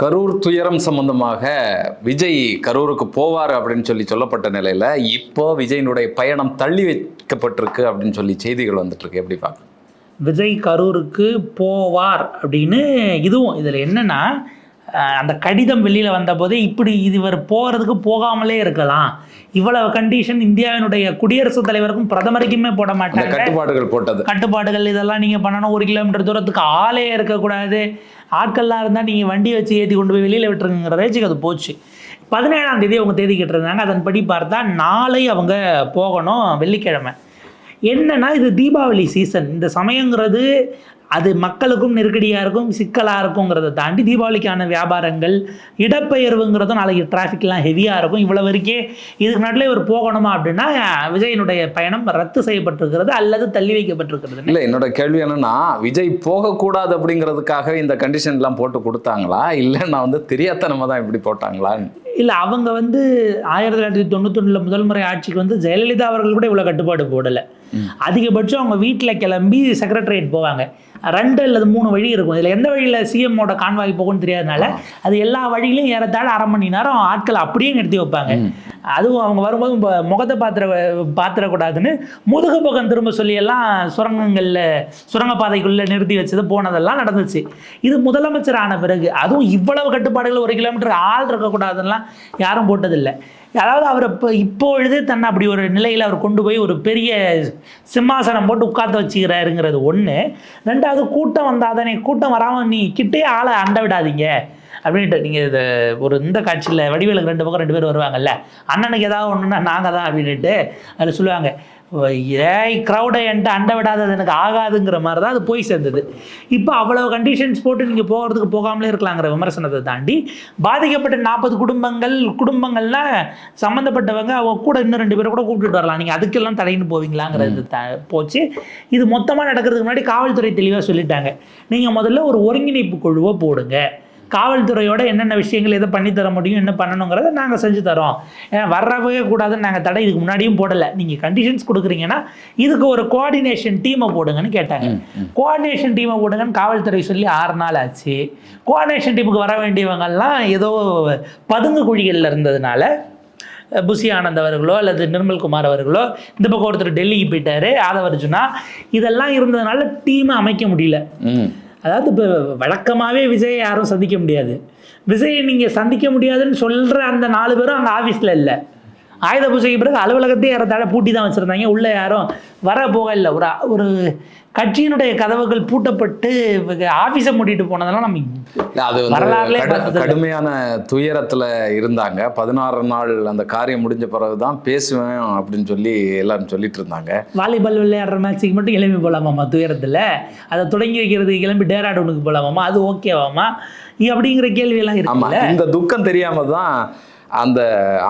கரூர் துயரம் சம்பந்தமாக விஜய் கரூருக்கு போவார் அப்படின்னு சொல்லி சொல்லப்பட்ட நிலையில இப்போ விஜயினுடைய பயணம் தள்ளி வைக்கப்பட்டிருக்கு அப்படின்னு சொல்லி செய்திகள் வந்துட்டு இருக்கு எப்படி பார்க்க விஜய் கரூருக்கு போவார் அப்படின்னு இதுவும் இதில் என்னன்னா அந்த கடிதம் வெளியில் வந்தபோது இப்படி இது இவர் போகிறதுக்கு போகாமலே இருக்கலாம். இவ்வளவு கண்டிஷன் இந்தியாவினுடைய குடியரசுத் தலைவருக்கும் பிரதமருக்குமே போட மாட்டாங்க. கட்டுப்பாடுகள் போட்டது. கட்டுப்பாடுகள் இதெல்லாம் நீங்கள் பண்ணணும். ஒரு கிலோமீட்டர் தூரத்துக்கு ஆளே இருக்கக்கூடாது. ஆட்கள்லாம் இருந்தால் நீங்கள் வண்டி வச்சு ஏற்றி கொண்டு போய் வெளியில் விட்டுருங்கிற ரேஞ்சுக்கு அது போச்சு. பதினேழாம் தேதி அவங்க தேதி கேட்டிருந்தாங்க. அதன்படி பார்த்தா நாளை அவங்க போகணும் வெள்ளிக்கிழமை. என்னன்னா இது தீபாவளி சீசன் இந்த சமயங்கிறது அது மக்களுக்கும் நெருக்கடியாக இருக்கும் சிக்கலாக இருக்குங்கிறத தாண்டி தீபாவளிக்கான வியாபாரங்கள் இடப்பெயர்வுங்கிறதும் நாளைக்கு டிராஃபிக்லாம் ஹெவியாக இருக்கும். இவ்வளோ வரைக்கும் இதுக்கு நடுவில் இவர் போகணுமா அப்படின்னா விஜயனுடைய பயணம் ரத்து செய்யப்பட்டிருக்கிறது அல்லது தள்ளி வைக்கப்பட்டிருக்கிறது. இல்லை என்னோட கேள்வி என்னன்னா விஜய் போகக்கூடாது அப்படிங்கிறதுக்காக இந்த கண்டிஷன்லாம் போட்டு கொடுத்தாங்களா? இல்லை நான் வந்து தெரியாதனமாக தான் இப்படி போட்டாங்களான்னு? இல்லை அவங்க வந்து ஆயிரத்தி தொள்ளாயிரத்தி தொண்ணூத்தொன்னில் முதல் முறை ஆட்சிக்கு வந்து ஜெயலலிதா அவர்கள் கூட இவ்வளோ கட்டுப்பாடு போடலை. அதிகபட்சம் அவங்க வீட்டில் கிளம்பி செக்ரட்டரியேட் போவாங்க. ரெண்டு அல்லது மூணு வழி இருக்கும். இதில் எந்த வழியில் சிஎம்மோட கான்வாய் போகும்னு தெரியாதனால அது எல்லா வழியிலையும் ஏறத்தாழ அரை மணி நேரம் ஆட்கள் அப்படியே நிறுத்தி வைப்பாங்க. அதுவும் அவங்க வரும்போது முகத்தை பாத்திர பாத்திரக்கூடாதுன்னு முதுகு பக்கம் திரும்ப சொல்லி எல்லாம் சுரங்கங்களில் சுரங்கப்பாதைக்குள்ளே நிறுத்தி வச்சது போனதெல்லாம் நடந்துச்சு. இது முதலமைச்சர் ஆன பிறகு அதுவும் இவ்வளவு கட்டுப்பாடுகள் ஒரு கிலோமீட்டர் ஆள் இருக்கக்கூடாதுன்னெலாம் யாரும் போட்டதில்லை. அதாவது அவர் இப்போ இப்பொழுது தன்னை அப்படி ஒரு நிலையில் அவர் கொண்டு போய் ஒரு பெரிய சிம்மாசனம் போட்டு உட்காந்து வச்சுக்கிறாருங்கிறது ஒன்று ரெண்டாவது கூட்டம் வந்தால் தானே கூட்டம் வராமல் நீ கிட்டே ஆளை அண்ட விடாதீங்க. அப்படின்ட்டு நீங்கள் இது ஒரு இந்த காட்சியில் வடிவேலுக்கு ரெண்டு பக்கம் ரெண்டு பேர் வருவாங்கல்ல. அண்ணனுக்கு ஏதாவது ஒன்றுன்னா நாங்கள் தான் அப்படின்ட்டு அதில் சொல்லுவாங்க. ஏய் க்ரௌடை என்கிட்ட அண்ட விடாதது எனக்கு ஆகாதுங்கிற மாதிரி தான் அது போய் சேர்ந்தது. இப்போ அவ்வளவு கண்டிஷன்ஸ் போட்டு நீங்கள் போகிறதுக்கு போகாமலே இருக்கலாங்கிற விமர்சனத்தை தாண்டி பாதிக்கப்பட்ட நாற்பது குடும்பங்கள் குடும்பங்கள்னா சம்மந்தப்பட்டவங்க அவங்க கூட இன்னும் ரெண்டு பேரை கூட கூப்பிட்டுட்டு வரலாம். நீங்கள் அதுக்கெல்லாம் தடைன்னு போவீங்களாங்கிறது த போச்சு. இது மொத்தமாக நடக்கிறதுக்கு முன்னாடி காவல்துறை தெளிவாக சொல்லிட்டாங்க. நீங்கள் முதல்ல ஒரு ஒருங்கிணைப்பு குழுவை போடுங்க. காவல்துறையோட என்னென்ன விஷயங்கள் எதை பண்ணி தர முடியும் என்ன பண்ணணுங்கிறத நாங்கள் செஞ்சு தரோம். ஏன்னா வர்றவே கூடாதுன்னு நாங்கள் தடை இதுக்கு முன்னாடியும் போடலை. நீங்கள் கண்டிஷன்ஸ் கொடுக்குறீங்கன்னா இதுக்கு ஒரு கோஆர்டினேஷன் டீமை போடுங்கன்னு கேட்டாங்க. கோஆர்டினேஷன் டீமை போடுங்கன்னு காவல்துறை சொல்லி ஆறு நாள் ஆச்சு. கோஆர்டினேஷன் டீமுக்கு வர வேண்டியவங்கெல்லாம் ஏதோ பதுங்கு குழிகளில் இருந்ததுனால புசி ஆனந்த் அவர்களோ அல்லது நிர்மல்குமார் அவர்களோ இந்த பக்கம் ஒருத்தர் டெல்லிக்கு போயிட்டாரு ஆதவ அர்ஜுனா. இதெல்லாம் இருந்ததுனால டீமை அமைக்க முடியல. அதாவது இப்போ வழக்கமாகவே விஜயை யாரும் சந்திக்க முடியாது. விஜயை நீங்கள் சந்திக்க முடியாதுன்னு சொல்கிற அந்த நாலு பேரும் அங்கே ஆஃபீஸில் இல்லை. ஆயுத பூஜைக்கு பிறகு அலுவலகத்தையே ஏறத்தாழ பூட்டி தான் வச்சுருந்தாங்க. உள்ளே யாரும் வர போக இல்லை ஒரு ஒரு கட்சியினுடைய கதவுகள் பூட்டப்பட்டு ஆஃபீஸை மூடிட்டு போனதெல்லாம் நம்ம அது வந்து. கடுமையான துயரத்துல இருந்தாங்க. பதினாறு நாள் அந்த காரியம் முடிஞ்ச பிறகுதான் பேசுவேன் அப்படின்னு சொல்லி எல்லாரும் சொல்லிட்டு இருந்தாங்க. வாலிபால் விளையாடுற மேட்ச்சுக்கு மட்டும் கிளம்பி போகலாமாம்மா துயரத்தில்? அதை தொடங்கி வைக்கிறதுக்கு கிளம்பி டேராடூனுக்கு போகலாமாம்மா அது ஓகேவாம்மா அப்படிங்கிற கேள்வியெல்லாம் ஆமா இருக்குல்ல? இந்த துக்கம் தெரியாம தான் அந்த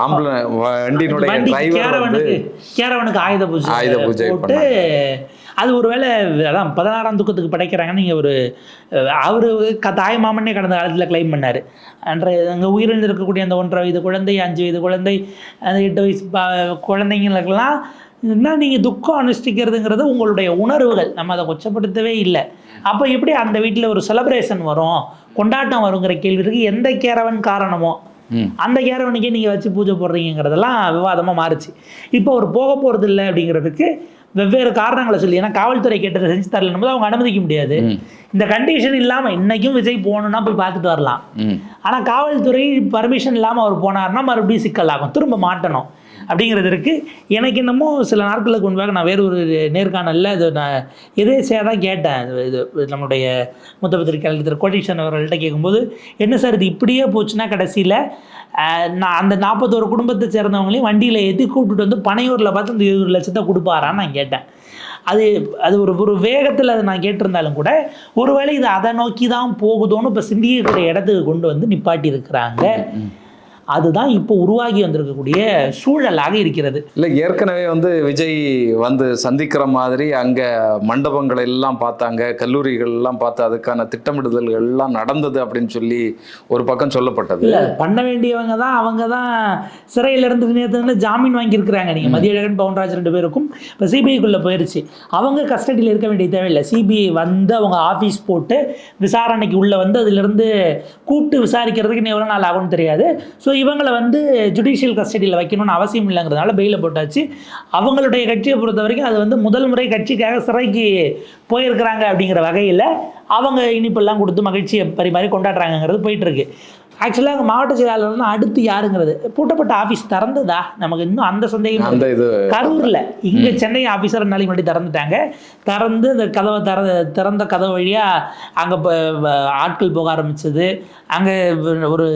ஆம்புல வண்டியினுடைய வண்டி டிரைவர் வந்து கேரவனுக்கு கேரவனுக்கு ஆயுத பூஜை ஆயுத பூஜை போட்டு அது ஒருவேளை அதான் பதினாறாம் துக்கத்துக்கு படைக்கிறாங்கன்னு நீங்கள் ஒரு அவர் க தாய் மாமனே கடந்த காலத்தில் க்ளைம் பண்ணார். அன்றைய அங்கே உயிரிழந்திருக்கக்கூடிய அந்த ஒன்றரை வயது குழந்தை அஞ்சு வயது குழந்தை அந்த எட்டு வயசு குழந்தைங்களுக்கெல்லாம் என்ன நீங்கள் துக்கம் அனுஷ்டிக்கிறதுங்கிறது உங்களுடைய உணர்வுகள். நம்ம அதை கொச்சப்படுத்தவே இல்லை. அப்போ எப்படி அந்த வீட்டில் ஒரு செலப்ரேஷன் வரும்? கொண்டாட்டம் வருங்கிற கேள்வி இருக்கு எந்த கேரவன் காரணமோ. அந்த கேரவனுக்கே நீங்கள் வச்சு பூஜை போடுறீங்கிறதெல்லாம் விவாதமாக மாறுச்சு. இப்போ ஒரு போக போகிறது இல்லை அப்படிங்கிறதுக்கு வெவ்வேறு காரணங்களை சொல்லி ஏன்னா காவல்துறை கேட்டதை செஞ்சு தரலன்னு போது அவங்க அனுமதிக்க முடியாது. இந்த கண்டிஷன் இல்லாமல் இன்னைக்கும் விஜய் போகணுன்னா போய் பார்த்துட்டு வரலாம். ஆனால் காவல்துறை பர்மிஷன் இல்லாமல் அவர் போனார்னா மறுபடியும் சிக்கலாகும் திரும்ப மாட்டணும். அப்படிங்கிறது இருக்குது எனக்கு இன்னமும் சில நாட்களுக்கு முன்பாக நான் வேறு ஒரு நேர்காணலில் இது நான் இதே தான் கேட்டேன். இது நம்மளுடைய மூத்த பத்திரிகையாளர் திரு கோட்டீஸ்வரன் அவர்கள்ட்ட கேட்கும்போது என்ன சார் இது இப்படியே போச்சுன்னா கடைசியில்? நான் அந்த நாற்பத்தோரு குடும்பத்தை சேர்ந்தவங்களையும் வண்டியில் ஏற்றி கூப்பிட்டுட்டு வந்து பனையூரில் பார்த்து இந்த இருபது லட்சத்தை கொடுப்பாரான்னு நான் கேட்டேன். அது அது ஒரு ஒரு வேகத்தில் அதை நான் கேட்டிருந்தாலும் கூட ஒருவேளை இது அதை நோக்கி தான் போகுதோன்னு இப்போ சிந்திக்கக்கூடிய இடத்துக்கு கொண்டு வந்து நிப்பாட்டி இருக்கிறாங்க அதுதான் இப்போ உருவாகி வந்திருக்கக்கூடிய சூழலாக இருக்கிறது. இல்லை ஏற்கனவே வந்து விஜய் வந்து சந்திக்கிற மாதிரி அங்கே மண்டபங்கள் எல்லாம் பார்த்தாங்க கல்லூரிகள் எல்லாம் பார்த்து அதுக்கான திட்டமிடுதல்கள் எல்லாம் நடந்தது அப்படின்னு சொல்லி ஒரு பக்கம் சொல்லப்பட்டது. இல்ல பண்ண வேண்டியவங்க தான் அவங்க தான் சிறையில இருந்து நேரத்துல ஜாமீன் வாங்கியிருக்கிறாங்க. நீங்க மதியழகன் பவுன்ராஜ் ரெண்டு பேருக்கும் இப்போ சிபிஐக்குள்ள போயிருச்சு. அவங்க கஸ்டடியில் இருக்க வேண்டிய தேவையில்லை. சிபிஐ வந்து அவங்க ஆஃபீஸ் போட்டு விசாரணைக்கு உள்ள வந்து அதிலிருந்து கூப்பிட்டு விசாரிக்கிறதுக்கு இன்னும் எவ்வளோ நாள் ஆகும்னு தெரியாது. ஸோ இவங்களை வந்து ஜுடிஷியல் கஸ்டடியில் வைக்கணும்னு அவசியம் இல்லைங்கிறதுனால பெயில போட்டாச்சு. அவங்களுடைய கட்சியை பொறுத்த வரைக்கும் அது வந்து முதல் முறை கட்சிக்காக சிறைக்கு போயிருக்கிறாங்க அப்படிங்கிற வகையில் அவங்க இனிப்பெல்லாம் கொடுத்து மகிழ்ச்சியை பரிமாறி கொண்டாடுறாங்கங்கிறது போயிட்டு இருக்கு. ஆக்சுவலாக அங்கே மாவட்ட செயலாளர்னா அடுத்து யாருங்கிறது? பூட்டப்பட்ட ஆஃபீஸ் திறந்ததா? நமக்கு இன்னும் அந்த சந்தேகம் அந்த கரூரில். இங்கே சென்னை ஆஃபீஸர் நாளைக்கு முன்னாடி திறந்துட்டாங்க. திறந்து இந்த கதவை திற திறந்த கதவு வழியாக அங்கே இப்போ ஆட்கள் போக ஆரம்பிச்சது. அங்கே ஒரு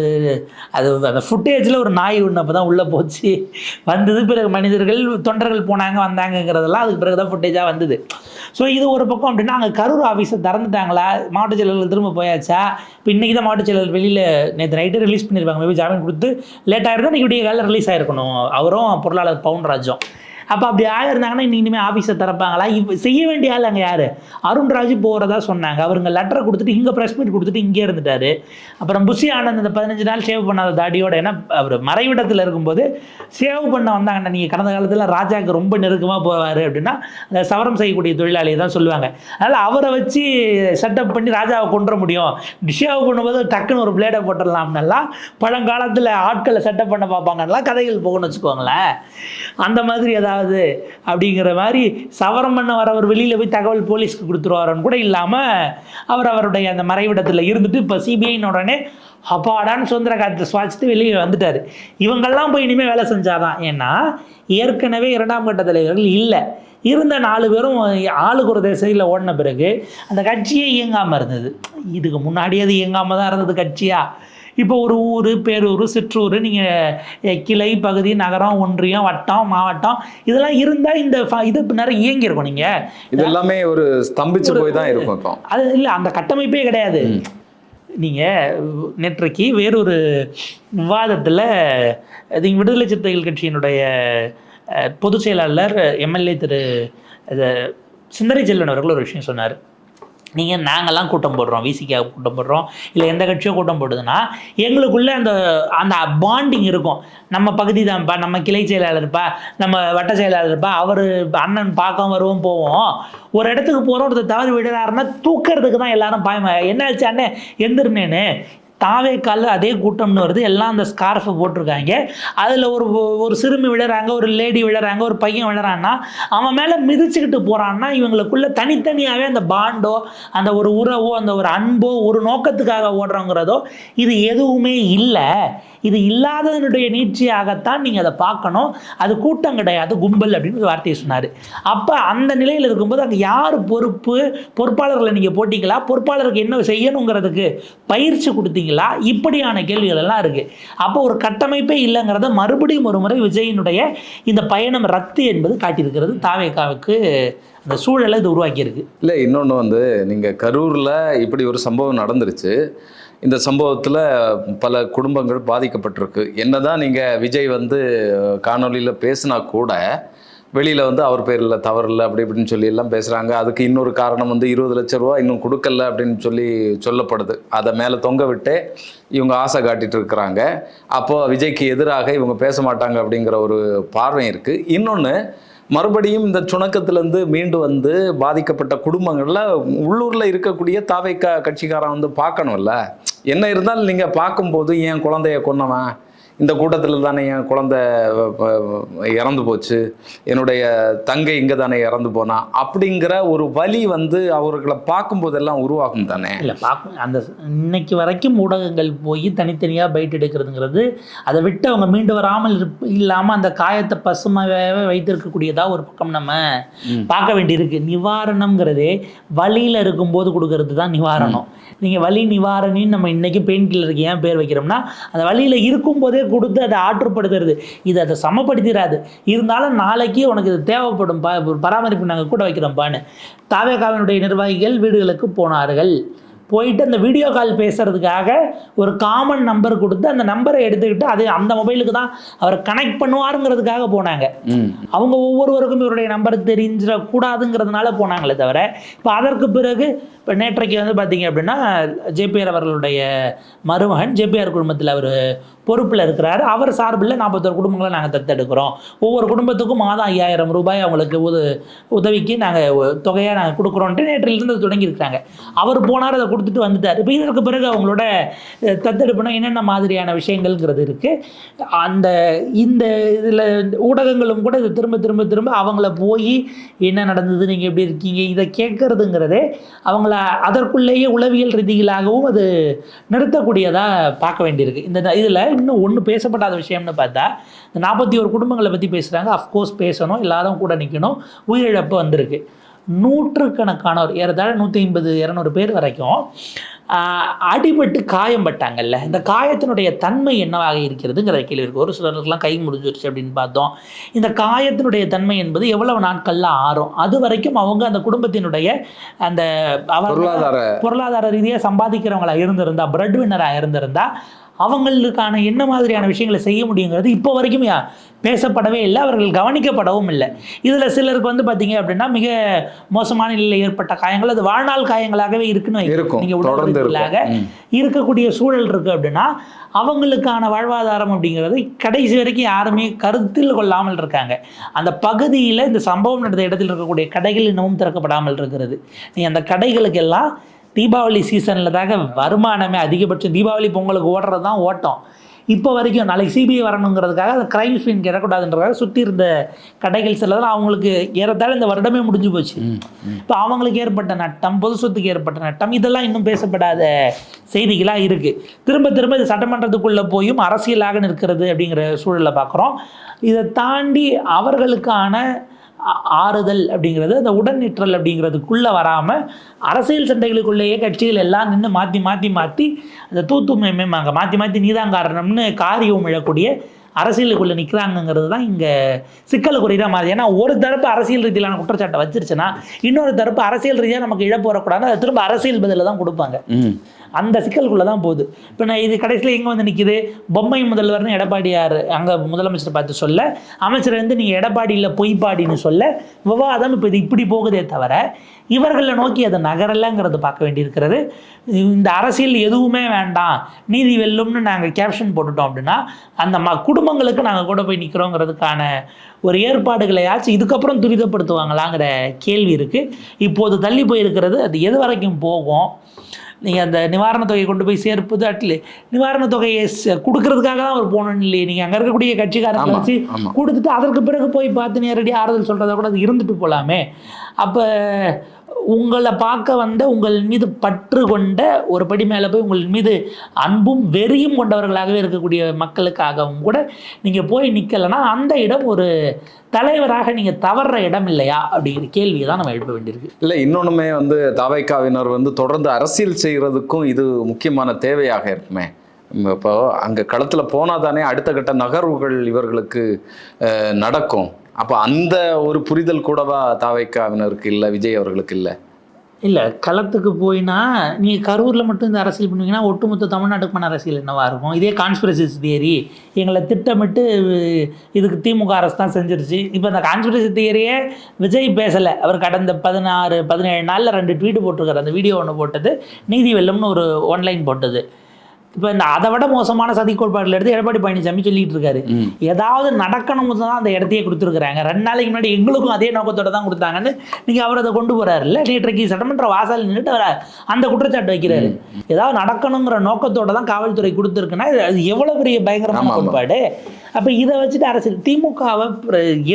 அது அந்த ஃபுட்டேஜில் ஒரு நாய் ஒன்று அப்போ தான் உள்ளே போச்சு. வந்தது. பிறகு மனிதர்கள் தொண்டர்கள் போனாங்க வந்தாங்கங்கிறதெல்லாம் அதுக்கு பிறகு தான் ஃபுட்டேஜாக வந்தது. ஸோ இது ஒரு பக்கம் அப்படின்னா அங்கே கரூர் ஆஃபீஸை திறந்துட்டாங்களா? மாவட்ட செயலர்கள் திரும்ப போயாச்சா? இப்போ இன்றைக்கி தான் மாவட்ட செயலர் வெளியில் நேற்று நைட்டு ரிலீஸ் பண்ணியிருப்பாங்க மேபி ஜாமீன் கொடுத்து லேட் ஆயிருந்தா நீங்கள் விடிய காலையில் ரிலீஸ் ஆகிருக்கணும் அவரும் பொருளாளர் பவுன் ராஜும் அப்போ அப்படி ஆயிருந்தாங்கன்னா இன்னைக்கு இனிமேல் ஆஃபீஸை திறப்பாங்களா? இப்போ செய்ய வேண்டிய ஆள் அங்கே யார்? அருண்ராஜ் போகிறதா சொன்னாங்க. அவருங்க லெட்டரை கொடுத்துட்டு இங்கே ப்ரெஸ் மீட் கொடுத்துட்டு இங்கே இருந்துட்டாரு. அப்புறம் புஷி ஆனந்த் இந்த பதினஞ்சு நாள் சேவ் பண்ணாத தாடியோட ஏன்னா அவர் மறைவிடத்தில் இருக்கும்போது சேவ் பண்ண வந்தாங்கண்ணா நீங்கள் கடந்த காலத்தில் ராஜாவுக்கு ரொம்ப நெருக்கமாக போவார் அப்படின்னா அந்த சவரம் செய்யக்கூடிய தொழிலாளியை தான் சொல்லுவாங்க. அதனால் அவரை வச்சு செட்டப் பண்ணி ராஜாவை கொண்டுற முடியும். ஷேவ் பண்ணும்போது டக்குன்னு ஒரு பிளேடை போட்டுடலாம்னெல்லாம் பழங்காலத்தில் ஆட்களை செட்டப் பண்ண பார்ப்பாங்கலாம் கதைகள் போகணும்னு வச்சுக்கோங்களேன். அந்த மாதிரி ஏதாவது அப்படிங்கிற மாதிரி சவரம் பண்ண வரவர் வெளியில் போய் தகவல் போலீஸ்க்கு கொடுத்துருவாரன்னு கூட இல்லாமல் அவர் அவருடைய அந்த மறைவிடத்தில் இருந்துட்டு இப்போ சிபிஐன்னு உடனே அப்பாடான்னு சுதந்திர காலத்தை சுவாச்சிட்டு வெளியே வந்துட்டார். இவங்கெல்லாம் போய் இனிமேல் வேலை செஞ்சாதான். ஏன்னா ஏற்கனவே இரண்டாம் கட்ட தலைவர்கள் இல்லை. இருந்த நாலு பேரும் ஆளுக்கு ஒரு திசையில் ஓடின பிறகு அந்த கட்சியே இயங்காமல் இருந்தது. இதுக்கு முன்னாடி அது இயங்காமல் தான் இருந்தது கட்சியாக இப்போ ஒரு ஊர் பேரூர் சிற்றூர் நீங்கள் கிளை பகுதி நகரம் ஒன்றியம் வட்டம் மாவட்டம் இதெல்லாம் இருந்தால் இந்த இது நிறைய இயங்கியிருக்கும் நீங்கள் இது எல்லாமே ஒரு ஸ்தம்பிச்சு போய் தான் இருக்கும் அது இல்லை அந்த கட்டமைப்பே கிடையாது. நீங்கள் நேற்றைக்கு வேறொரு விவாதத்தில் இது விடுதலை சிறுத்தைகள் கட்சியினுடைய பொதுச் செயலாளர் எம்எல்ஏ திரு சிந்தனை செல்வன் அவர்கள் ஒரு விஷயம் சொன்னார். நீங்கள் நாங்கள்லாம் கூட்டம் போடுறோம் விசிக்காக கூட்டம் போடுறோம். இல்லை எந்த கட்சியோ கூட்டம் போடுதுன்னா எங்களுக்குள்ளே அந்த அந்த பாண்டிங் இருக்கும். நம்ம பகுதி தான்ப்பா நம்ம கிளை செயலாளர்ப்பா நம்ம வட்ட செயலாளர்ப்பா அவர் அண்ணன் பார்க்க வருவோம் போவோம். ஒரு இடத்துக்கு போகிறோம் ஒருத்தர் தவறு விடுறாருன்னா தூக்கிறதுக்கு தான் எல்லாரும் பாயமா என்ன ஆச்சு அண்ணே? எந்திருனேன்னு. தாவே காலில் அதே கூட்டம்னு வருது. எல்லாம் அந்த ஸ்கார்ஃபை போட்டிருக்காங்க. அதில் ஒரு ஒரு சிறுமி விழுறாங்க ஒரு லேடி விழுறாங்க ஒரு பையன் விழுறான்னா அவன் மேலே மிதிச்சுக்கிட்டு போகிறான்னா இவங்களுக்குள்ள தனித்தனியாகவே அந்த பாண்டோ அந்த ஒரு உறவோ அந்த ஒரு அன்போ ஒரு நோக்கத்துக்காக ஓடுறோங்கிறதோ இது எதுவுமே இல்லை. இது இல்லாததனுடைய நீட்சியாகத்தான் நீங்கள் அதை பார்க்கணும். அது கூட்டம் கிடையாது கும்பல் அப்படின்னு ஒரு வார்த்தையை சொன்னார். அப்போ அந்த நிலையில் இருக்கும்போது அங்கே யார் பொறுப்பு? பொறுப்பாளர்களை நீங்கள் போட்டிங்களா? பொறுப்பாளருக்கு என்ன செய்யணுங்கிறதுக்கு பயிற்சி கொடுத்தீங்களா? இப்படியான கேள்விகள் எல்லாம் இருக்குது அப்போ ஒரு கட்டமைப்பே இல்லைங்கிறத மறுபடியும் ஒரு முறை விஜயினுடைய இந்த பயணம் ரத்து என்பது காட்டியிருக்கிறது தாவேக்காவுக்கு அந்த சூழலை இது உருவாக்கியிருக்கு. இல்லை இன்னொன்று வந்து நீங்கள் கரூரில் இப்படி ஒரு சம்பவம் நடந்துருச்சு. இந்த சம்பவத்தில் பல குடும்பங்கள் பாதிக்கப்பட்டிருக்கு. என்னதான் நீங்கள் விஜய் வந்து காணொலியில் பேசினா கூட வெளியில் வந்து அவர் பேரில் தவறில்லை அப்படி இப்படின்னு சொல்லி எல்லாம் பேசுகிறாங்க அதுக்கு இன்னொரு காரணம் வந்து இருபது லட்ச ரூபா இன்னும் கொடுக்கல அப்படின்னு சொல்லி சொல்லப்படுது. அதை மேலே தொங்க விட்டு இவங்க ஆசை காட்டிட்டு இருக்கிறாங்க. அப்போது விஜய்க்கு எதிராக இவங்க பேச மாட்டாங்க அப்படிங்கிற ஒரு பார்வை இருக்குது இன்னொன்று மறுபடியும் இந்த சுணக்கத்திலேருந்து மீண்டு வந்து பாதிக்கப்பட்ட குடும்பங்களில் உள்ளூரில் இருக்கக்கூடிய தாவைக்கா கட்சிக்காரன் வந்து பார்க்கணும்ல. என்ன இருந்தாலும் நீங்கள் பார்க்கும்போது என் குழந்தைய கொன்னவன்? இந்த கூட்டத்தில் தானே என் குழந்தை இறந்து போச்சு. என்னுடைய தங்கை இங்கே தானே இறந்து போனா. அப்படிங்கிற ஒரு வலி வந்து அவர்களை பார்க்கும்போதெல்லாம் உருவாகும் தானே? இல்லை பார்க்க அந்த இன்னைக்கு வரைக்கும் ஊடகங்கள் போய் தனித்தனியாக பைட் எடுக்கிறதுங்கிறது அதை விட்டு அவங்க மீண்டு வராமல் இல்லாமல் அந்த காயத்தை பசுமையாகவே வைத்திருக்கக்கூடியதாக ஒரு பக்கம் நம்ம பார்க்க வேண்டியிருக்கு. நிவாரணம்ங்கிறதே வலியில் இருக்கும்போது கொடுக்கறது தான் நிவாரணம். நீங்கள் வலி நிவாரணின்னு நம்ம இன்றைக்கி பெயின் கில்லருக்கு ஏன் பேர் வைக்கிறோம்னா அந்த வலியில் இருக்கும்போதே கொடுத்து அதை ஆற்றுப்படுத்துறது. இது அதை சமப்படுத்திடாது இருந்தாலும் நாளைக்கு உனக்கு இது தேவைப்படும். ப பராமரிப்பு நாங்கள் கூட வைக்கிறோம்ப்பான்னு தாவேகாவினுடைய நிர்வாகிகள் வீடுகளுக்கு போனார்கள். போயிட்டு அந்த வீடியோ கால் பேசுறதுக்காக ஒரு காமன் நம்பர் கொடுத்து அந்த நம்பரை எடுத்துக்கிட்டு அது அந்த மொபைலுக்கு தான் அவர் கனெக்ட் பண்ணுவாருங்கிறதுக்காக போனாங்க. அவங்க ஒவ்வொருவருக்கும் இவருடைய நம்பர் தெரிஞ்சிடக்கூடாதுங்கிறதுனால போனாங்களே தவிர இப்போ அதற்கு பிறகு இப்போ நேற்றைக்கு வந்து பார்த்தீங்க அப்படின்னா ஜேபிஆர் அவர்களுடைய மருமகன் ஜேபிஆர் குடும்பத்தில் அவர் பொறுப்பில் இருக்கிறார். அவர் சார்பில் நாற்பத்தோரு குடும்பங்களை நாங்கள் தத்தெடுக்கிறோம். ஒவ்வொரு குடும்பத்துக்கும் மாதம் ஐயாயிரம் ரூபாய் அவங்களுக்கு உத உதவிக்கு நாங்கள் தொகையாக நாங்கள் கொடுக்குறோன்ட்டு நேற்றிலிருந்து தொடங்கியிருக்கிறாங்க. அவர் போனார் அதை கொடுத்துட்டு வந்துட்டார். இப்போ இதற்கு பிறகு அவங்களோட தத்தெடுப்புனா என்னென்ன மாதிரியான விஷயங்கள்ங்கிறது இருக்குது அந்த இந்த இதில் ஊடகங்களும் கூட இது திரும்ப திரும்ப திரும்ப அவங்கள போய் என்ன நடந்தது நீங்கள் எப்படி இருக்கீங்க இதை கேட்குறதுங்கிறதே அவங்கள அதற்குள்ளேயே உளவியல் ரீதியிலாகவும் அது நிறுத்தக்கூடியதாக பார்க்க வேண்டியிருக்கு. இந்த இதில் இன்னும் ஒன்று பேசப்படாத விஷயம்னு பார்த்தா இந்த நாற்பத்தி ஒரு குடும்பங்களை பற்றி பேசுகிறாங்க அஃப்கோர்ஸ் பேசணும் எல்லாரும் கூட நிற்கணும் உயிரிழப்பு வந்திருக்கு. நூற்றுக்கணக்கானோர் ஏறத்தாழ நூற்றி ஐம்பது இரநூறு பேர் வரைக்கும் அடிபட்டு காயம் பட்டாங்கல்ல. இந்த காயத்தினுடைய தன்மை என்னவாக இருக்கிறதுங்கிற கேள்வி இருக்குது ஒரு சிலருக்குலாம் கை முடிஞ்சிருச்சு அப்படின்னு பார்த்தோம். இந்த காயத்தினுடைய தன்மை என்பது எவ்வளவு நாட்கள்ல ஆறும்? அது வரைக்கும் அவங்க அந்த குடும்பத்தினுடைய அந்த பொருளாதார பொருளாதார ரீதியாக சம்பாதிக்கிறவங்களா இருந்திருந்தா பிரெட் வின்னராக இருந்திருந்தா அவங்களுக்கான என்ன மாதிரியான விஷயங்களை செய்ய முடியுங்கிறது இப்போ வரைக்கும் பேசப்படவே இல்லை அவர்கள் கவனிக்கப்படவும் இல்லை இதில் சிலருக்கு வந்து பார்த்தீங்க அப்படின்னா மிக மோசமான நிலையில் ஏற்பட்ட காயங்கள் அது வாழ்நாள் காயங்களாகவே இருக்குன்னு. இருக்கும் நீங்க உடல் தொடர்ந்து ரீதியிலாக இருக்கும் ம். இருக்கக்கூடிய சூழல் இருக்குது அப்படின்னா அவங்களுக்கான வாழ்வாதாரம் அப்படிங்கிறது கடைசி வரைக்கும் யாருமே கருத்தில் கொள்ளாமல் இருக்காங்க அந்த பகுதியில் இந்த சம்பவம் நடந்த இடத்தில் இருக்கக்கூடிய கடைகள் இன்னமும் திறக்கப்படாமல் இருக்கிறது நீ அந்த கடைகளுக்கெல்லாம் தீபாவளி சீசனில் தாங்க வருமானமே அதிகபட்சம். தீபாவளி பொங்கலுக்கு ஓடுறது தான் ஓட்டம். இப்போ வரைக்கும் நாளைக்கு சிபிஐ வரணுங்கிறதுக்காக அந்த கிரைம் சீன் கிடக்கூடாதுன்றதுக்காக சுற்றி இருந்த கடைகள் சிலதெல்லாம் அவங்களுக்கு ஏறத்தாழ இந்த வருடமே முடிஞ்சு போச்சு. இப்போ அவங்களுக்கு ஏற்பட்ட நட்டம் பொது சொத்துக்கு ஏற்பட்ட நட்டம் இதெல்லாம் இன்னும் பேசப்படாத செய்திகளாக இருக்குது திரும்ப திரும்ப இது சட்டமன்றத்துக்குள்ளே போயும் அரசியலாக நிற்கிறது அப்படிங்கிற சூழலை பார்க்குறோம். இதை தாண்டி அவர்களுக்கான ஆறுதல் அப்படிங்கிறது அந்த உடன்நிற்றல் அப்படிங்கிறதுக்குள்ளே வராமல் அரசியல் சண்டைகளுக்குள்ளேயே கட்சிகள் எல்லாம் நின்று மாற்றி மாற்றி மாற்றி அந்த தூத்துமைமாங்க மாற்றி மாற்றி நீதான் காரணம்னு காரியம் இழக்கூடிய அரசியலுக்குள்ளே நிற்கிறாங்கங்கிறது தான் இங்கே சிக்கலுக்குரிய மாதிரி. ஏன்னா ஒரு தரப்பு அரசியல் ரீதியிலான குற்றச்சாட்டை வச்சிருச்சுன்னா இன்னொரு தரப்பு அரசியல் ரீதியாக நமக்கு இழப்பு வரக்கூடாது. அதை திரும்ப அரசியல் பதிலில் தான் கொடுப்பாங்க. அந்த சிக்கலுக்குள்ளே தான் போகுது. இப்போ நான் இது கடைசியில் எங்கே வந்து நிற்கிது பொம்மை முதல்வர்னு எடப்பாடியார் அங்கே முதலமைச்சர் பார்த்து சொல்ல அமைச்சர் வந்து நீங்கள் எடப்பாடியில் பொய்ப்பாடின்னு சொல்ல விவாதம் இப்போ இது இப்படி போகுதே தவிர இவர்களை நோக்கி அதை நகரலைங்கிறது பார்க்க வேண்டியிருக்கிறது. இந்த அரசியல் எதுவுமே வேண்டாம் நீதி வெல்லும்னு நாங்கள் கேப்ஷன் போட்டுட்டோம் அப்படின்னா அந்த ம குடும்பங்களுக்கு நாங்கள் கூட போய் நிற்கிறோங்கிறதுக்கான ஒரு ஏற்பாடுகளையாச்சும் இதுக்கப்புறம் துரிதப்படுத்துவாங்களாங்கிற கேள்வி இருக்குது இப்போது தள்ளி போயிருக்கிறது அது எது வரைக்கும் போகும்? நீங்கள் அந்த நிவாரணத் தொகையை கொண்டு போய் சேர்ப்பது அட்லி நிவாரணத் தொகையை கொடுக்கறதுக்காக தான் அவர் போகணும் இல்லையே. நீங்கள் அங்கே இருக்கக்கூடிய கட்சிக்காரங்களை வச்சு. கொடுத்துட்டு அதற்கு பிறகு போய் பார்த்து நேரடியாக ஆறுதல் சொல்கிறத கூட அது இருந்துட்டு போகலாமே அப்போ உங்களை பார்க்க வந்த உங்கள் மீது பற்று கொண்ட ஒரு படி மேலே போய் உங்கள் மீது அன்பும் வெறியும் கொண்டவர்களாகவே இருக்கக்கூடிய மக்களுக்காகவும் கூட நீங்கள் போய் நிற்கலைன்னா அந்த இடம் ஒரு தலைவராக நீங்கள் தவறுற இடம் இல்லையா? அப்படிங்கிற கேள்வியை தான் நம்ம எழுப்ப வேண்டியிருக்கு. இல்லை இன்னொன்றுமே வந்து தாவைக்காவினர் வந்து தொடர்ந்து அரசியல் செய்கிறதுக்கும் இது முக்கியமான தேவையாக இருக்குமே. இப்போ அங்கே களத்தில் போனால் தானே அடுத்த கட்ட நகர்வுகள் இவர்களுக்கு நடக்கும். அப்போ அந்த ஒரு புரிதல் கூடவா தாவைக்காவினருக்கு இல்லை விஜய் அவர்களுக்கு இல்லை? இல்லை களத்துக்கு போயினா நீங்கள் கரூரில் மட்டும் இந்த அரசியல் பண்ணுவீங்கன்னா ஒட்டுமொத்த தமிழ்நாட்டுக்கான அரசியல் என்னவாக இருக்கும்? இதே கான்ஸ்பிரசிஸ் தியரி எங்களை திட்டமிட்டு இதுக்கு திமுக அரசு தான் செஞ்சிருச்சு. இப்போ அந்த கான்ஸ்பிரசி தியரியே விஜய் பேசலை. அவர் கடந்த பதினாறு பதினேழு நாளில் ரெண்டு ட்வீட் போட்டிருக்காரு. அந்த வீடியோ ஒன்று போட்டது. நீதி வெல்லம்னு ஒரு ஆன்லைன் போட்டது. இப்போ இந்த அதை விட மோசமான சதி கோட்பாடுல எடுத்து எடப்பாடி பழனிசாமி சொல்லிட்டு இருக்காரு. ஏதாவது நடக்கணும்னு தான் அந்த இடத்தையே கொடுத்துருக்குறாங்க. ரெண்டு நாளைக்கு முன்னாடி எங்களுக்கும் அதே நோக்கத்தோட தான் கொடுத்தாங்கன்னு நீங்கள் அவர் அதை கொண்டு போறாருல்ல? நேற்றைக்கு சட்டமன்ற வாசல் நின்றுட்டு அவர் அந்த குற்றச்சாட்டு வைக்கிறாரு. ஏதாவது நடக்கணுங்கிற நோக்கத்தோட தான் காவல்துறை கொடுத்துருக்குன்னா அது எவ்வளோ பெரிய பயங்கரமான. கோட்பாடு? அப்போ இதை வச்சுட்டு அரசியல் திமுகவை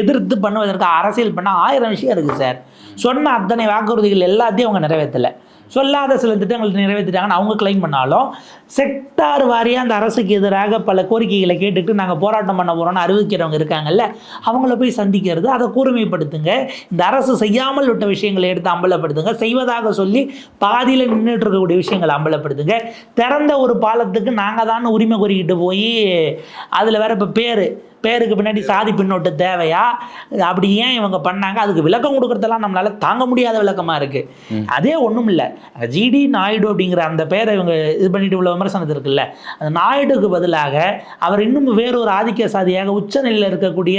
எதிர்த்து பண்ணுவதற்கு அரசியல் பண்ண ஆயிரம் விஷயம் இருக்குது சார். சொன்ன அத்தனை வாக்குறுதிகள் எல்லாத்தையும் அவங்க நிறைவேற்றலை சொல்லாத சில திட்டங்கள் நிறைவேற்றிட்டாங்கன்னு அவங்க கிளைம் பண்ணாலும் செக்டார் வாரியாக அந்த அரசுக்கு எதிராக பல கோரிக்கைகளை கேட்டுட்டு நாங்கள் போராட்டம் பண்ண போகிறோம்னு அறிவிக்கிறவங்க இருக்காங்கல்ல அவங்கள போய் சந்திக்கிறது அதை கூர்மைப்படுத்துங்க. இந்த அரசு செய்யாமல் விட்ட விஷயங்களை எடுத்து அம்பலப்படுத்துங்க. செய்வதாக சொல்லி பாதியில் நின்றுட்டு இருக்கக்கூடிய விஷயங்களை அம்பலப்படுத்துங்க. திறந்த ஒரு பாலத்துக்கு நாங்கள் தான் உரிமை கோரிக்கிட்டு போய் அதில் வேற இப்போ பேர் பேருக்கு பின்னாடி சாதி பின்னோட்டு தேவையா? அப்படி ஏன் இவங்க பண்ணாங்க? அதுக்கு விளக்கம் கொடுக்கறதெல்லாம் நம்மளால தாங்க முடியாத விளக்கமா இருக்கு. அதே ஒண்ணும் இல்லை. ஜிடி நாயுடு அப்படிங்கிற அந்த பேரை இவங்க இது பண்ணிட்டு உள்ள விமர்சனத்து இருக்குல்ல. அந்த நாயுடுக்கு பதிலாக அவர் இன்னும் வேறொரு ஆதிக்க சாதியாக உச்சநிலையில் இருக்கக்கூடிய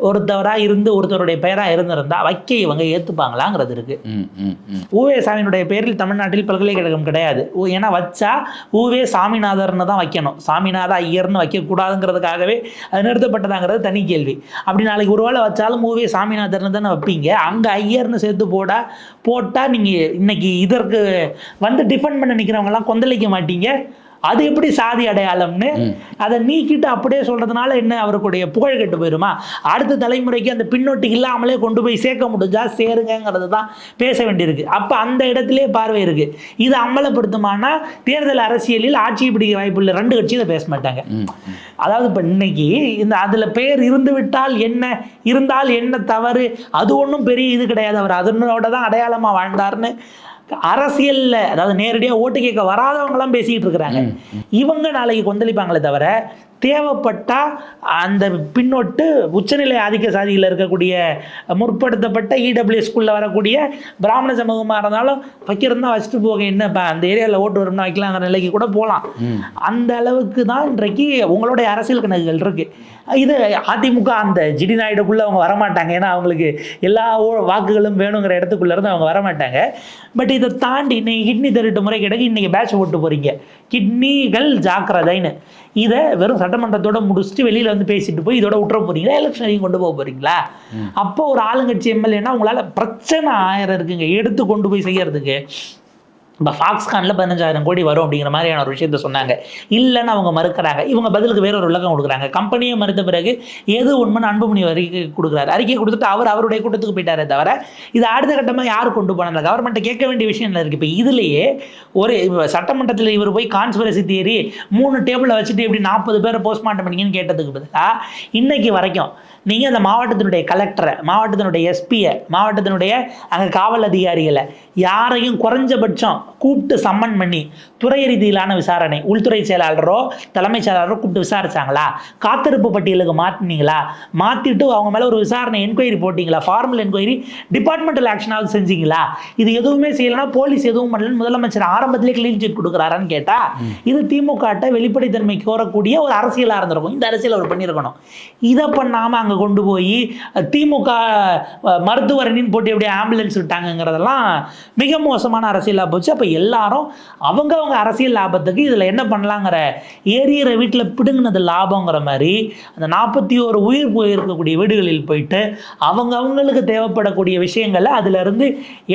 ஒருத்தவராக இருந்து ஒருத்தருடைய பெயராக இருந்திருந்தா வைக்க இவங்க ஏற்றுப்பாங்களாங்கிறது இருக்கு. ம் ம் ம். ஊவே சாமியினுடைய பேரில் தமிழ்நாட்டில் பல்கலைக்கழகம் கிடையாது. ஏன்னா வச்சா ஊவே சாமிநாதர்னு தான் வைக்கணும். சாமிநாத ஐயர்னு வைக்கக்கூடாதுங்கிறதுக்காகவே அது நிறுத்தப்பட்டதாங்கிறது தனி கேள்வி. அப்படி நாளைக்கு ஒரு வேளை வச்சாலும் மூவியை சாமிநாதர்னு தானே வைப்பீங்க. அங்கே ஐயர்னு சேர்த்து போடா போட்டால் நீங்கள் இன்னைக்கு இதற்கு வந்து டிஃபெண்ட் பண்ண நிற்கிறவங்கலாம் கொந்தளிக்க மாட்டீங்க. அது எப்படி சாதி அடையாளம்னு அதை நீக்கிட்டு அப்படியே சொல்றதுனால என்ன அவருக்குடைய புகழ் கெட்டு போயிருமா? அடுத்த தலைமுறைக்கு அந்த பின்னோட்டு இல்லாமலே கொண்டு போய் சேர்க்க முடிஞ்சா சேருங்கிறது தான் பேச வேண்டியிருக்கு. அப்போ அந்த இடத்திலே பார்வை இருக்கு. இதை அமலப்படுத்துமானா தேர்தல் அரசியலில் ஆட்சி பிடிக்க வாய்ப்பு இல்லை. ரெண்டு கட்சியும் இதை பேச மாட்டாங்க. அதாவது இப்போ இன்னைக்கு இந்த அதில் பேர் இருந்து விட்டால் என்ன? இருந்தால் என்ன தவறு? அது ஒன்றும் பெரிய இது கிடையாது. அவர் அதனோட தான் அடையாளமாக வாழ்ந்தார்னு அரசியல்ல அதாவது நேரடியாக ஓட்டு கேட்க வராதவங்களாம் பேசிக்கிட்டு இருக்கிறாங்க. இவங்க நாளைக்கு கொந்தளிப்பாங்களே தவிர தேவைப்பட்டா அந்த பின்னோட்டு உச்சநிலை ஆதிக்க சாதியில் இருக்கக்கூடிய முற்படுத்தப்பட்ட E இடபிள்யூ ஸ்கூலில் வரக்கூடிய பிராமண சமூகமாக இருந்தாலும் வைக்கிறதா வச்சுட்டு போக என்னப்பா? அந்த ஏரியாவில் ஓட்டு வரும்னா வைக்கலாங்கிற நிலைக்கு கூட போகலாம் அந்த அளவுக்கு தான் இன்றைக்கு உங்களுடைய அரசியல் கணக்குகள் இருக்கு. இது அதிமுக அந்த ஜிடி நாயுடுக்குள்ளே அவங்க வரமாட்டாங்க. ஏன்னா அவங்களுக்கு எல்லா வாக்குகளும் வேணுங்கிற இடத்துக்குள்ள இருந்து அவங்க வரமாட்டாங்க. பட் இதை தாண்டி இன்னைக்கு கிட்னி திருட்டு முறை கிடக்கு இன்னைக்கு பேட்ச் போட்டு போறீங்க. கிட்னிகள் ஜாக்கிரதைன்னு. இதை வெறும் சட்டமன்றத்தோட முடிச்சுட்டு வெளியில வந்து பேசிட்டு போய் இதோட விட்டுற போறீங்களா? எலெக்ஷன் வரைக்கும் கொண்டு போக போறீங்களா? அப்போ ஒரு ஆளுங்கட்சி எம்எல்ஏனா உங்களால பிரச்சனை ஆயிரம் இருக்குங்க. எடுத்து கொண்டு போய் செய்யறதுக்கு. இப்போ ஃபாக்ஸ்கானில் பதினஞ்சாயிரம் கோடி வரும் அப்படிங்கிற மாதிரியான ஒரு விஷயத்த சொன்னாங்க. இல்லைன்னு அவங்க மறுக்கிறாங்க. இவங்க பதிலுக்கு வேற ஒரு விளக்கம் கொடுக்குறாங்க. கம்பெனியை மறுத்த பிறகு எது உண்மைன்னு அன்புமணி அறிக்கை கொடுக்குறாரு. அறிக்கை கொடுத்துட்டு அவர் அவருடைய கூட்டத்துக்கு போயிட்டாரே தவிர இது அடுத்த கட்டமாக யார் கொண்டு போனாங்க? கவர்மெண்ட்டை கேட்க வேண்டிய விஷயம் என்ன இருக்குது இப்போ இதுலேயே ஒரு சட்டமன்றத்தில் இவர் போய் கான்ஸ்பிரசி தியரி மூணு டேபிளில் வச்சுட்டு எப்படி நாற்பது பேரை போஸ்ட்மார்ட்டம் பண்ணிங்கன்னு கேட்டதுக்கு பதிலாக இன்னைக்கு வரைக்கும் நீங்கள் அந்த மாவட்டத்தினுடைய கலெக்டரை மாவட்டத்தினுடைய எஸ்பியை மாவட்டத்தினுடைய அங்கே காவல் அதிகாரிகளை யாரையும் குறைஞ்சபட்சம் கூப்பிட்டு சம்மன் பண்ணி துறை ரீதியிலான விசாரணை உள்துறை செயலாளரோ தலைமைச் செயலாளரோ கூப்பிட்டு விசாரிச்சாங்களா? காத்திருப்பு பட்டியலுக்கு மாற்றினீங்களா மாற்றிட்டு அவங்க மேலே ஒரு விசாரணை என்கொயரி போட்டிங்களா? ஃபார்மல் என்கொயரி டிபார்ட்மெண்டல் ஆக்ஷனாவது செஞ்சீங்களா? இது எதுவுமே செய்யலைன்னா போலீஸ் எதுவும் பண்ணலன்னு முதலமைச்சர் ஆரம்பத்திலே கிளீன் சீட் கொடுக்குறாரான்னு கேட்டால் இது திமுகட்ட வெளிப்படைத்தன்மை கோரக்கூடிய ஒரு அரசியலாக இருந்திருக்கும். இந்த அரசியல் அவர் பண்ணியிருக்கணும். இதை பண்ணாமல் அங்கே கொண்டு போய் திமுக மருத்துவரணின்னு போட்டு எப்படி ஆம்புலன்ஸ் விட்டாங்கங்கிறதெல்லாம் மிக மோசமான அரசியலாக போச்சு. அப்போ எல்லாரும் அவங்கவுங்க அரசியல் லாபத்துக்கு இதில் என்ன பண்ணலாங்கிற ஏரியிற வீட்டில் பிடுங்கினது லாபங்கிற மாதிரி அந்த நாற்பத்தி ஒரு உயிர் போயிருக்கக்கூடிய வீடுகளில் போயிட்டு அவங்க அவங்களுக்கு தேவைப்படக்கூடிய விஷயங்களை அதிலிருந்து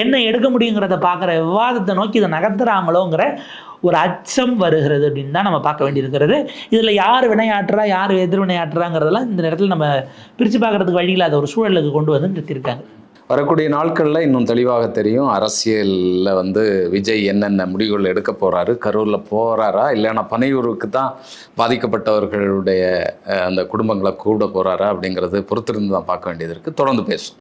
என்ன எடுக்க முடியுங்கிறத பார்க்குற விவாதத்தை நோக்கி இதை நகர்த்துறாங்களோங்கிற ஒரு அச்சம் வருகிறது அப்படின்னு தான் நம்ம பார்க்க வேண்டியிருக்கிறது. இதில் யார் வினையாற்றுறா யார் எதிர்வினையாற்றுறாங்கிறதெல்லாம் இந்த நேரத்தில் நம்ம பிரித்து பார்க்கறதுக்கு வழி இல்லாத ஒரு சூழலுக்கு கொண்டு வந்து நிறுத்தியிருக்காங்க வரக்கூடிய நாட்களில் இன்னும் தெளிவாக தெரியும் அரசியலில் வந்து விஜய் என்னென்ன முடிவுகள் எடுக்க போகிறாரு கரூரில் போகிறாரா இல்லைன்னா பனையூருக்கு தான் பாதிக்கப்பட்டவர்களுடைய அந்த குடும்பங்களை கூட போகிறாரா அப்படிங்கிறது பொறுத்திருந்து தான் பார்க்க வேண்டியது இருக்குது தொடர்ந்து பேசும்